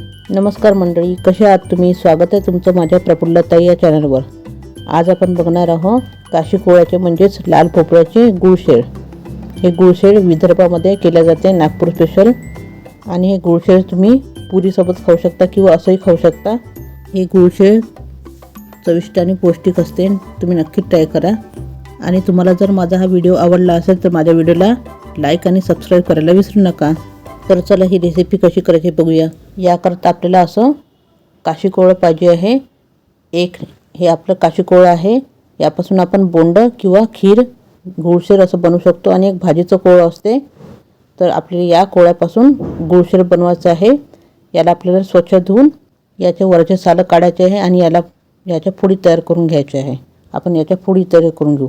नमस्कार मंडळी कसे आहात तुम्ही? स्वागत आहे तुमचं माझ्या प्रफुल्लताई या चॅनलवर आज आपण बघणार आहोत काशी कोळ्याचे म्हणजेच लाल पोपळ्याचे गुळशेळ. हे गुळशेळ विदर्भामध्ये केल्या जाते नागपूर स्पेशल आणि हे गुळशेळ तुम्ही पुरीसोबत खाऊ शकता किंवा असंही खाऊ शकता. हे गुळशेळ चविष्ट आणि पौष्टिक असते तुम्ही नक्की ट्राय करा. आणि तुम्हाला जर माझा हा व्हिडिओ आवडला असेल तर माझ्या व्हिडिओला लाईक आणि सबस्क्राईब करायला विसरू नका. तर चला ही रेसिपी कशी करायची बघूया. याकरता आपल्याला असं काशी कोळं पाहिजे आहे. एक हे आपलं काशी कोळं आहे. यापासून आपण बोंड किंवा खीर गुळशेर असं बनवू शकतो आणि एक भाजीचं कोळं असते. तर आपल्याला या कोळ्यापासून गुळशेर बनवायचं आहे. याला आपल्याला स्वच्छ धुवून याचे वरचे सालं काढायचे आहे आणि याला याच्या फोडी तयार करून घ्यायचे आहे. आपण याच्या फोडी तयार करून घेऊ.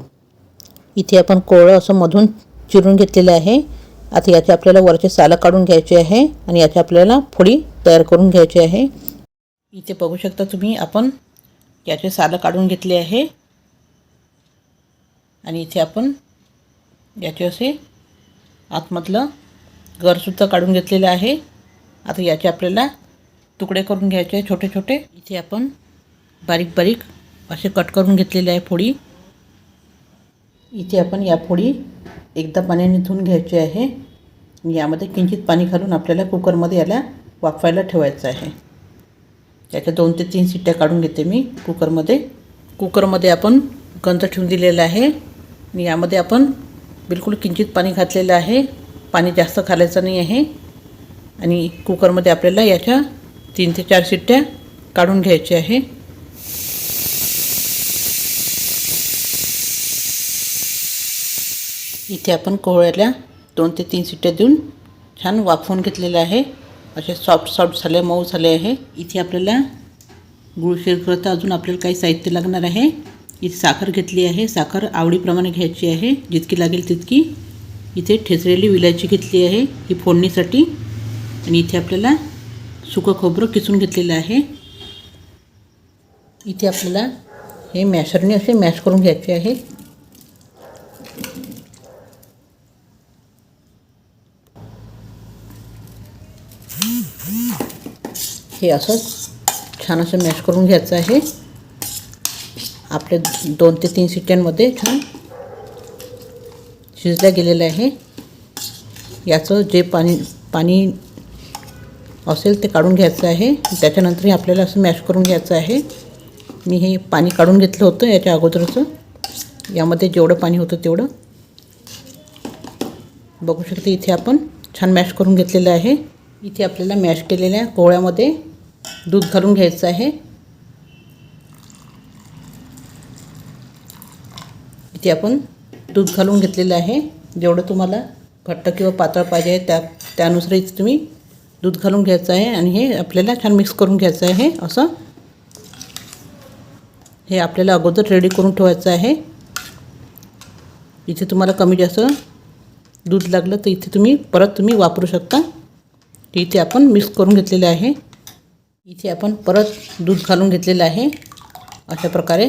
इथे आपण कोळं असं मधून चिरून घेतलेलं आहे. आता याचे आपल्याला वरचे सालं काढून घ्यायचे आहे आणि याचे आपल्याला फोडी तयार करून घ्यायची आहे. इथे बघू शकता तुम्ही आपण याचे सालं काढून घेतले आहे. आणि इथे आपण याचे असे आतमधलं घरसुद्धा काढून घेतलेलं आहे. आता याचे आपल्याला तुकडे करून घ्यायचे आहे छोटे छोटे. इथे आपण बारीक बारीक असे कट करून घेतलेले आहे फोडी. इथे आपण या फोडी एकदा पाण्याने धुवून घ्यायचे आहे. यामध्ये किंचित पाणी घालून आपल्याला कुकरमध्ये याला वाफवायला ठेवायचं आहे. याच्या दोन ते तीन शिट्ट्या काढून घेते मी कुकरमध्ये. कुकरमध्ये आपण गंज ठेवून दिलेला आहे. आणि यामध्ये आपण बिलकुल किंचित पाणी घातलेलं आहे. पाणी जास्त घालायचं नाही आहे. आणि कुकरमध्ये आपल्याला याच्या तीन ते चार शिट्ट्या काढून घ्यायच्या आहे. इथे आपण कोहळ्याला दोन ते तीन सिट्ट्या देऊन छान वाफवून घेतलेलं आहे. असे सॉफ्ट सॉफ्ट झाले मऊ झाले आहे. इथे आपल्याला गुळशेर करता अजून आपल्याला काही साहित्य लागणार आहे. इथे साखर घेतली आहे. साखर आवडीप्रमाणे घ्यायची आहे. जितकी लागेल तितकी इथे ठेचलेली विलायची घेतली आहे ही फोडणीसाठी. आणि इथे आपल्याला सुकं खोबरं किसून घेतलेलं आहे. इथे आपल्याला हे मॅशरने असे मॅश करून घ्यायचे आहे. हे असं छान असं मॅश करून घ्यायचं आहे. आपले दोन ते तीन शिट्ट्यांमध्ये छान शिजल्या गेलेलं आहे. याचं जे पाणी पाणी असेल ते काढून घ्यायचं आहे. त्याच्यानंतर हे आपल्याला असं मॅश करून घ्यायचं आहे. मी हे पाणी काढून घेतलं होतं याच्या अगोदरचं. यामध्ये जेवढं पाणी होतं तेवढं. बघू शकते इथे आपण छान मॅश करून घेतलेलं आहे. इथे आपल्याला मॅश केलेल्या कोळ्यामध्ये दूध घालून घ्यायचं आहे. इथे आपण दूध घालून घेतलेलं आहे. जेवढं तुम्हाला घट्ट किंवा पातळ पाहिजे त्या त्यानुसार इथे तुम्ही दूध घालून घ्यायचं आहे आणि हे आपल्याला छान मिक्स करून घ्यायचं आहे असं. हे आपल्याला अगोदर रेडी करून ठेवायचं आहे. इथे तुम्हाला कमी जास्त दूध लागलं तर इथे तुम्ही परत तुम्ही वापरू शकता. इथे आपण मिक्स करून घेतलेले आहे. इथे आपण परत दूध घालून घेतलेलं आहे. अशा प्रकारे.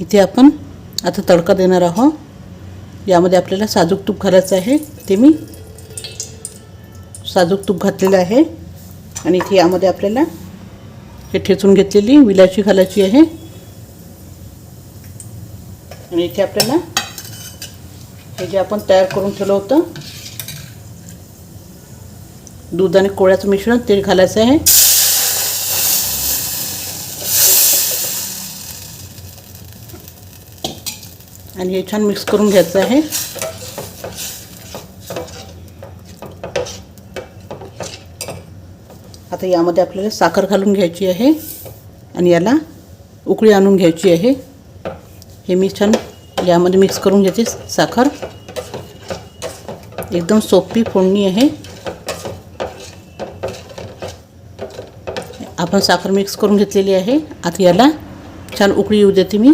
इथे आपण आता तडका देणार आहोत. यामध्ये आपल्याला साजूक तूप घालायचं आहे. ते मी साजूक तूप घातलेलं आहे. आणि इथे यामध्ये आपल्याला हे ठेचून घेतलेली विलायची घालायची आहे. आणि इथे आपल्याला हे जे आपण तयार करून ठेवलं होतं दूध आणि कोळ्याचं मिश्रण ते घालायचं आहे. आणि हे छान मिक्स करून घ्यायचं आहे. आता यामध्ये आपल्याला साखर घालून घ्यायची आहे आणि याला उकळी आणून घ्यायची आहे. हे मी छान यामध्ये मिक्स करून घेते साखर. एकदम सोपी फोडणी आहे. आपण साखर मिक्स करून घेतलेली आहे. आता याला छान उकळी येऊ देते मी.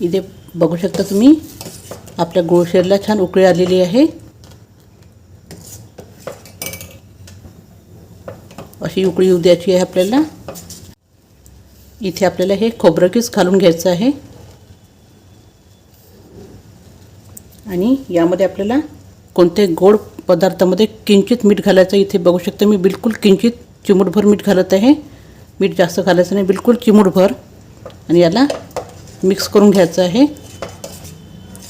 इथे बघू शकता तुम्ही आपल्या गुळशेरला छान उकळी आलेली आहे. अशी उकळी येऊ द्यायची आहे आपल्याला. इथे आपल्याला हे खोबरं कीस घालून घ्यायचं आहे. आणि यामध्ये आपल्याला कोणते गोड पदार्थामध्ये किंचित मीठ घालायचं इथे बघू शकता मी. बिलकुल किंचित चिमूटभर मीठ घालत आहे. मीठ जास्त घालायचं नाही. बिलकुल चिमूटभर. आणि याला मिक्स करून घ्यायचं आहे.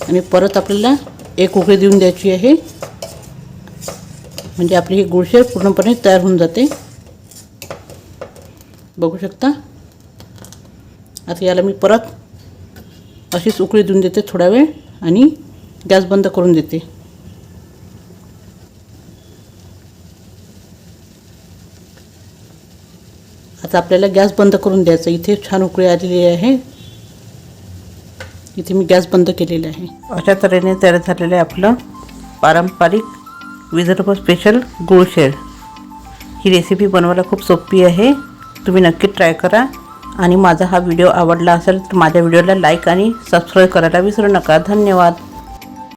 आणि परत आपल्याला एक उकळी देऊन द्यायची आहे. म्हणजे आपली ही गुळशेर पूर्णपणे तयार होऊन जाते. बघू शकता. आता याला मी परत अशीच उकळी देऊन देते थोडा वेळ. आणि गॅस बंद करून देते. आता आपल्याला गॅस बंद करून द्यायचा. इथे छान उकळी आलेली आहे. इथे मी गॅस बंद केलेला आहे. अशा तऱ्हेने तयार झालेलं आहे आपलं पारंपरिक विदर्भ स्पेशल गुळशेळ ही रेसिपी बनवायला खूप सोपी आहे. तुम्ही नक्की ट्राय करा. आणि माझा हा व्हिडिओ आवडला असेल तर माझ्या व्हिडिओला लाईक आणि सबस्क्राईब करायला विसरू नका. धन्यवाद.